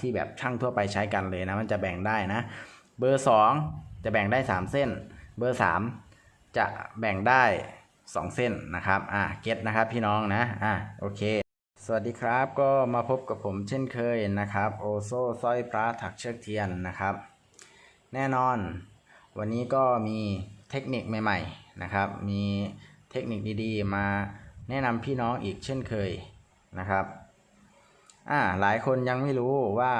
ที่แบบช่างทั่วไปใช้กันเลยนะมันจะแบ่งได้นะ เบอร์ 2 จะแบ่งได้ 3 เส้น เบอร์ 3 จะแบ่งได้ 2 เส้นนะครับอะเก็ตนะครับพี่น้องนะอะโอเค สวัสดีครับก็มาพบกับผมเช่นเคยนะครับ โอโซสร้อยพระถักเชือกเทียนนะครับ แน่นอน วันนี้ก็มีเทคนิคใหม่ๆนะครับ มีเทคนิคดีๆ มาแนะนำพี่น้องอีกเช่นเคยนะครับ อ่าหลายคนยังไม่รู้ว่า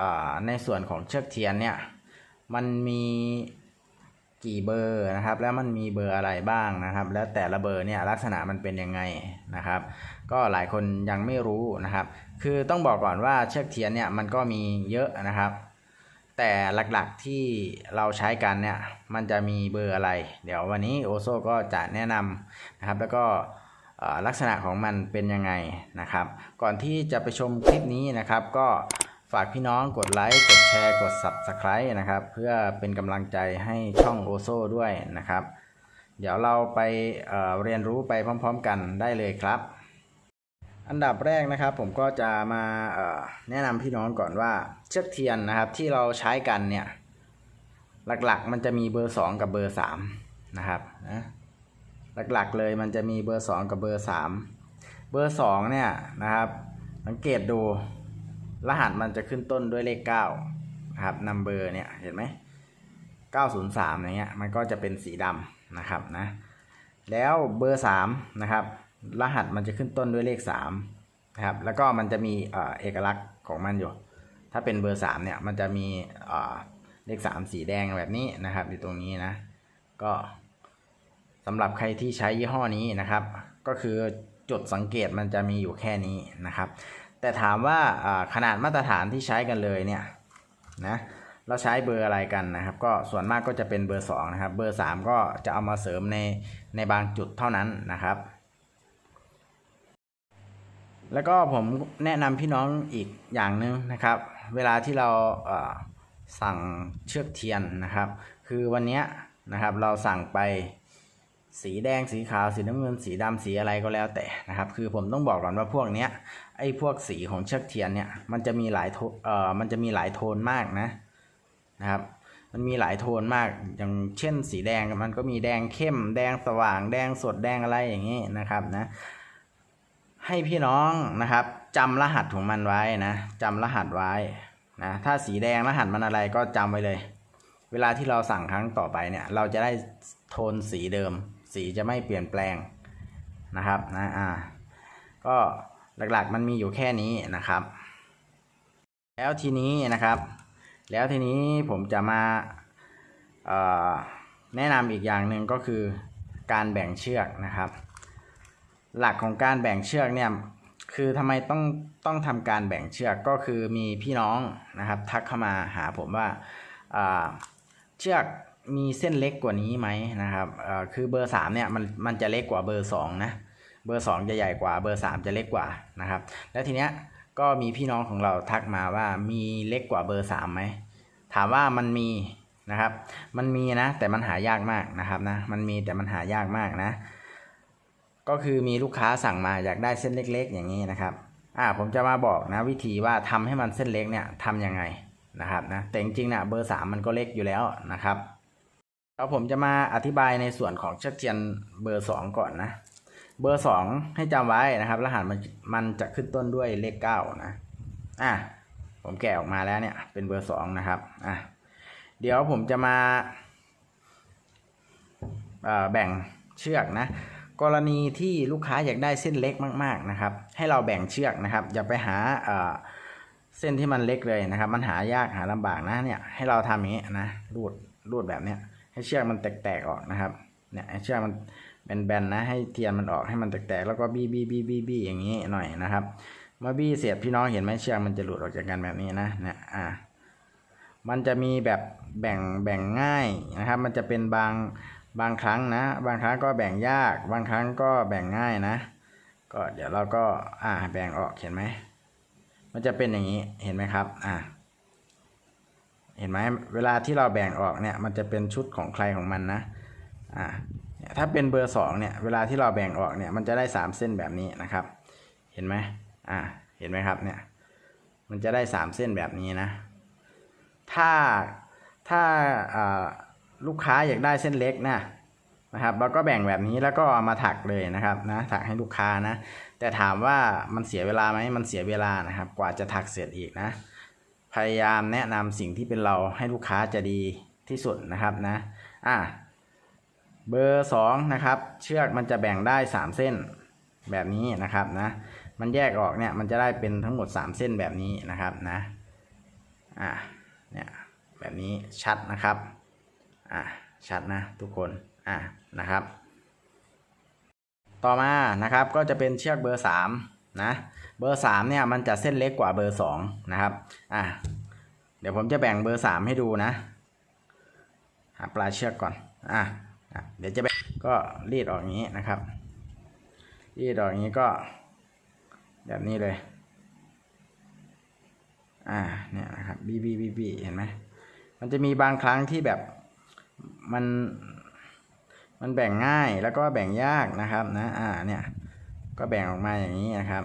อ่าในส่วนของเชือกเทียนเนี่ยมันมีกี่เบอร์นะครับ แล้วมันมีเบอร์อะไรบ้างนะครับ แล้วแต่ละเบอร์เนี่ยลักษณะมันเป็นยังไงนะครับ ก็หลายคนยังไม่รู้นะครับ คือต้องบอกก่อนว่าเชือกเทียนเนี่ยมันก็มีเยอะนะครับ แต่หลักๆที่เราใช้กันเนี่ยมันจะมีเบอร์อะไร เดี๋ยววันนี้โอโซก็จะแนะนำนะครับ แล้วก็ ลักษณะของมันเป็นยังไงนะครับ ก่อนที่จะไปชมคลิปนี้นะครับ ก็ฝากพี่น้องกดไลค์กดแชร์กด Subscribe นะครับ เพื่อเป็นกำลังใจให้ช่องโอโซด้วยนะครับ เดี๋ยวเราไปเเรียนรู้ไปพร้อม ๆ กันได้เลยครับ อันดับแรกนะครับผมก็จะมาแนะนำพี่น้องก่อนว่าเชือกเทียนนะครับที่เราใช้กันเนี่ยหลักๆมันจะมีเบอร์ 2 กับเบอร์3นะครับนะ หลักๆเลยมันจะมีเบอร์ 2 กับเบอร์ 3 เบอร์ 2 เนี่ยนะครับ สังเกตดูรหัสมันจะขึ้นต้นด้วยเลข9นะครับนัมเบอร์เนี่ยเห็นไหม903อย่างเงี้ยมันก็จะเป็นสีดำนะครับนะแล้วเบอร์3นะครับรหัสมันจะขึ้นต้นด้วยเลข3นะครับแล้วก็มันจะมีเอ่อเอกลักษณ์ของมันอยู่ ถ้าเป็นเบอร์3เนี่ยมันจะมีเอ่อเลข 3 สีแดงแบบนี้นะครับอยู่ตรงนี้นะก็ สำหรับใครที่ใช้ยี่ห้อนี้นะครับ ก็คือจุดสังเกตมันจะมีอยู่แค่นี้นะครับ แต่ถามว่าขนาดมาตรฐานที่ใช้กันเลยเนี่ยนะเราใช้เบอร์อะไรกันนะครับ ก็ส่วนมากก็จะเป็นเบอร์2นะครับ เบอร์ 3 ก็จะเอามาเสริมในในบางจุดเท่านั้นนะครับ แล้วก็ผมแนะนำพี่น้องอีกอย่างหนึ่งนะครับ เวลาที่เราสั่งเชือกเทียนนะครับ คือวันนี้นะครับเราสั่งไป สีแดงสีขาวสีน้ำเงินสีดำสีอะไรก็แล้วแต่นะครับ คือผมต้องบอกก่อนว่าพวกเนี้ยไอ้พวกสีของเชือกเทียนเนี่ยมันจะมีหลายโทเอ่อมันจะมีหลายโทนมากนะนะครับ มันมีหลายโทนมากอย่างเช่น สีแดงมันก็มีแดงเข้ม แดงสว่าง แดงสดแดงอะไรอย่างนี้นะครับนะให้พี่น้องนะครับจำรหัสของมันไว้นะจำรหัสไว้นะถ้าสีแดงรหัสมันอะไรก็จำไว้เลย เวลาที่เราสั่งครั้งต่อไปเนี่ยเราจะได้โทนสีเดิม สีจะไม่เปลี่ยนแปลงนะครับนะอ่าก็หลักๆมันมีอยู่แค่นี้นะครับ แล้วทีนี้นะครับ แล้วทีนี้ผมจะมาแนะนำอีกอย่างหนึ่งก็คือการแบ่งเชือกนะครับ หลักของการแบ่งเชือกเนี่ยคือทำไมต้องต้องทำการแบ่งเชือกก็คือมีพี่น้องนะครับ ทักเข้ามาหาผมว่าเชือก มีเส้นเล็กกว่านี้ไหมนะครับคือเบอร์สามเนี่ยมันมันจะเล็กกว่าเบอร์สองนะเบอร์สองจะใหญ่กว่าเบอร์สามจะเล็กกว่านะครับ แล้วทีเนี้ยก็มีพี่น้องของเราทักมาว่ามีเล็กกว่าเบอร์สามไหมถามว่ามันมีนะครับ มันมีนะแต่มันหายากมากนะครับนะมันมีแต่มันหายากมากนะ ก็คือมีลูกค้าสั่งมาอยากได้เส้นเล็ก ๆ อย่างนี้นะครับอ่าผมจะมาบอกนะวิธีว่าทำให้มันเส้นเล็กเนี่ยทำยังไงนะครับนะแต่จริงๆนะเบอร์สามมันก็เล็กอยู่แล้วนะครับ แล้วผมจะมาอธิบายในส่วนของเชือกเทียนเบอร์สองก่อนนะ เบอร์สองให้จำไว้นะครับ รหัสมันมันจะขึ้นต้นด้วยเลขเก้านะ อะ ผมแกะออกมาแล้วเนี่ย เป็นเบอร์สองนะครับ อะ เดี๋ยวผมจะมาแบ่งเชือกนะ กรณีที่ลูกค้าอยากได้เส้นเล็กมากๆนะครับ ให้เราแบ่งเชือกนะครับ อย่าไปหาเส้นที่มันเล็กเลยนะครับ มันหายากหาลำบากนะเนี่ย ให้เราทำอย่างนี้นะ รูดรูดแบบเนี้ย ให้เชือกมันแตกๆออกนะครับเนี่ยให้เชือกมันแบนๆนะให้เทียนมันออกให้มันแตกๆแล้วก็บี้บี้บี้บี้บี้อย่างนี้หน่อยนะครับเมื่อบี้เสียบพี่น้องเห็นไหมเชือกมันจะหลุดออกจากกันแบบนี้นะเนี่ยอ่ามันจะมีแบบแบ่งแบ่งง่ายนะครับ มันจะเป็นบางบางครั้งนะ บางครั้งก็แบ่งยาก บางครั้งก็แบ่งง่ายนะ ก็เดี๋ยวเราก็อ่าแบ่งออกเห็นไหมมันจะเป็นอย่างนี้เห็นไหมครับ อ่า เห็นไหมเวลาที่เราแบ่งออกเนี่ยมันจะเป็นชุดของใครของมันนะอ่าถ้าเป็นเบอร์สองเนี่ยเวลาที่เราแบ่งออกเนี่ยมันจะได้สามเส้นแบบนี้นะครับ เห็นไหมอ่าเห็นไหมครับเนี่ยมันจะได้สามเส้นแบบนี้นะ ถ้าถ้าลูกค้าอยากได้เส้นเล็กนะนะครับเราก็แบ่งแบบนี้แล้วก็มาถักเลยนะครับนะถักให้ลูกค้านะ แต่ถามว่ามันเสียเวลาไหมมันเสียเวลานะครับ กว่าจะถักเสร็จอีกนะ พยายามแนะนำสิ่งที่เป็นเราให้ลูกค้าจะดีที่สุดนะครับนะอะเบอร์สองนะครับ เชือกมันจะแบ่งได้สามเส้นแบบนี้นะครับนะ มันแยกออกเนี่ยมันจะได้เป็นทั้งหมดสามเส้นแบบนี้นะครับนะอะเนี่ยแบบนี้ชัดนะครับอะชัดนะทุกคนอะนะครับ ต่อมานะครับก็จะเป็นเชือกเบอร์สาม นะเบอร์สามเนี่ยมันจะเส้นเล็กกว่าเบอร์สองนะครับอะเดี๋ยวผมจะแบ่งเบอร์สามให้ดูนะหาปลาเชือกก่อนอะอะเดี๋ยวจะแบ่งก็รีดออกอย่างนี้นะครับ รีดออกอย่างนี้ก็แบบนี้เลยอ่าเนี่ยนะครับบีบีบีบีเห็นไหมมันจะมีบางครั้งที่แบบมันมันแบ่งง่ายแล้วก็แบ่งยากนะครับนะอ่าเนี่ย ก็แบ่งออกมาอย่างนี้นะครับ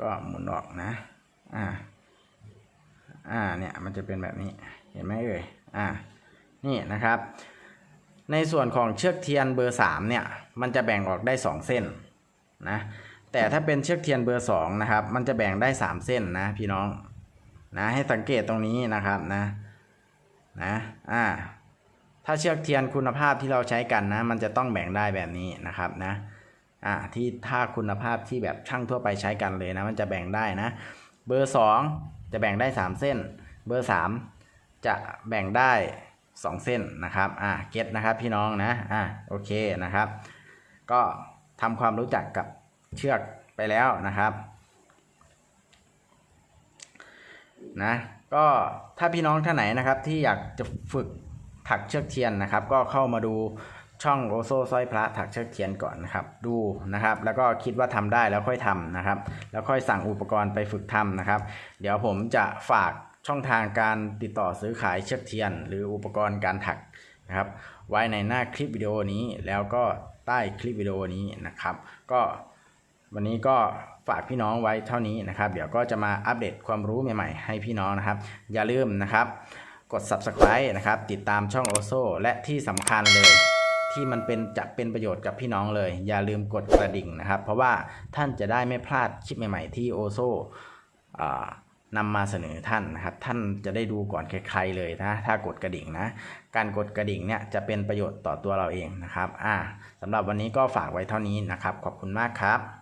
ก็หมุนออกนะ อ่า อ่า เนี่ย มันจะเป็นแบบนี้ เห็นไหมเอ่ย อ่า นี่นะครับ ในส่วนของเชือกเทียนเบอร์สามเนี่ย มันจะแบ่งออกได้สองเส้นนะ แต่ถ้าเป็นเชือกเทียนเบอร์สองนะครับ มันจะแบ่งได้สามเส้นนะพี่น้อง นะ ให้สังเกตตรงนี้นะครับนะ นะ อ่า ถ้าเชือกเทียนคุณภาพที่เราใช้กันนะ มันจะต้องแบ่งได้แบบนี้นะครับนะ อ่าที่ถ้าคุณภาพที่แบบช่างทั่วไปใช้กันเลยนะมันจะแบ่งได้นะ เบอร์ 2 จะแบ่งได้ 3 เส้น เบอร์ 3 จะแบ่งได้ 2 เส้นนะครับอ่าเก็ตนะครับพี่น้องนะอ่าโอเคนะครับ ก็ทำความรู้จักกับเชือกไปแล้วนะครับนะก็ถ้าพี่น้องท่านไหนนะครับที่อยากจะฝึกถักเชือกเทียนนะครับ ก็เข้ามาดู ช่องโอโซสร้อยพระถักเชือกเทียนก่อนนะครับ ดูนะครับ แล้วก็คิดว่าทำได้แล้วค่อยทำนะครับ แล้วค่อยสั่งอุปกรณ์ไปฝึกทำนะครับ เดี๋ยวผมจะฝากช่องทางการติดต่อซื้อขายเชือกเทียน หรืออุปกรณ์การถักนะครับ ไว้ในหน้าคลิปวิดีโอนี้แล้วก็ใต้คลิปวิดีโอนี้นะครับ ก็วันนี้ก็ฝากพี่น้องไว้เท่านี้นะครับ เดี๋ยวก็จะมาอัปเดตความรู้ใหม่ๆ ให้พี่น้องนะครับ อย่าลืมนะครับ กด subscribe นะครับ ติดตามช่องโอโซและที่สำคัญเลย ที่มันเป็นจะเป็นประโยชน์กับพี่น้องเลย อย่าลืมกดกระดิ่งนะครับ เพราะว่าท่านจะได้ไม่พลาดคลิปใหม่ ๆ ที่โอโซนำมาเสนอท่านนะครับ ท่านจะได้ดูก่อนใครๆเลยนะ ถ้ากดกระดิ่งนะ การกดกระดิ่งเนี่ยจะเป็นประโยชน์ต่อตัวเราเองนะครับ อ่าสำหรับวันนี้ก็ฝากไว้เท่านี้นะครับ ขอบคุณมากครับ